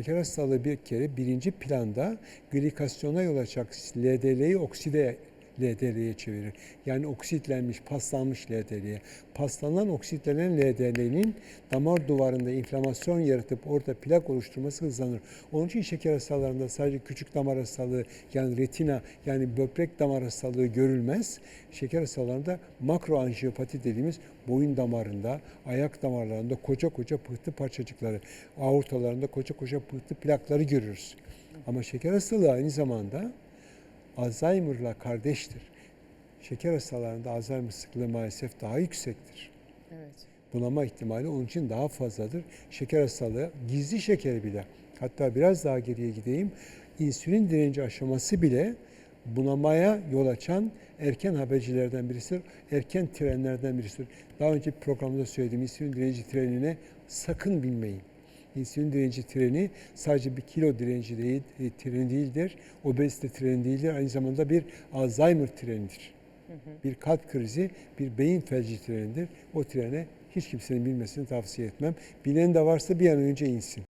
Şeker hastalığı bir kere birinci planda glikasyona yol açacak LDL'yi okside LDL'ye çevirir. Yani oksitlenmiş, paslanmış LDL'ye. Paslanan, oksitlenen LDL'nin damar duvarında inflamasyon yaratıp orada plak oluşturması hızlanır. Onun için şeker hastalarında sadece küçük damar hastalığı yani retina yani böbrek damar hastalığı görülmez. Şeker hastalarında makroanjiyopati dediğimiz boyun damarında, ayak damarlarında koca koca pıhtı parçacıkları, aortalarında koca koca pıhtı plakları görürüz. Ama şeker hastalığı aynı zamanda Alzheimer'la kardeştir. Şeker hastalarında Alzheimer sıklığı maalesef daha yüksektir. Evet. Bunama ihtimali onun için daha fazladır. Şeker hastalığı gizli şekeri bile hatta biraz daha geriye gideyim. İnsülin direnci aşaması bile bunamaya yol açan erken habercilerden birisidir. Erken trenlerden birisidir. Daha önce programda söylediğim insülin direnci trenine sakın binmeyin. İnsülin direnci treni sadece bir kilo direnci değil, e, treni değildir. Obezite treni değildir. Aynı zamanda bir Alzheimer trenidir. Bir kalp krizi, bir beyin felci trenidir. O trene hiç kimsenin bilmesini tavsiye etmem. Bilen de varsa bir an önce insin.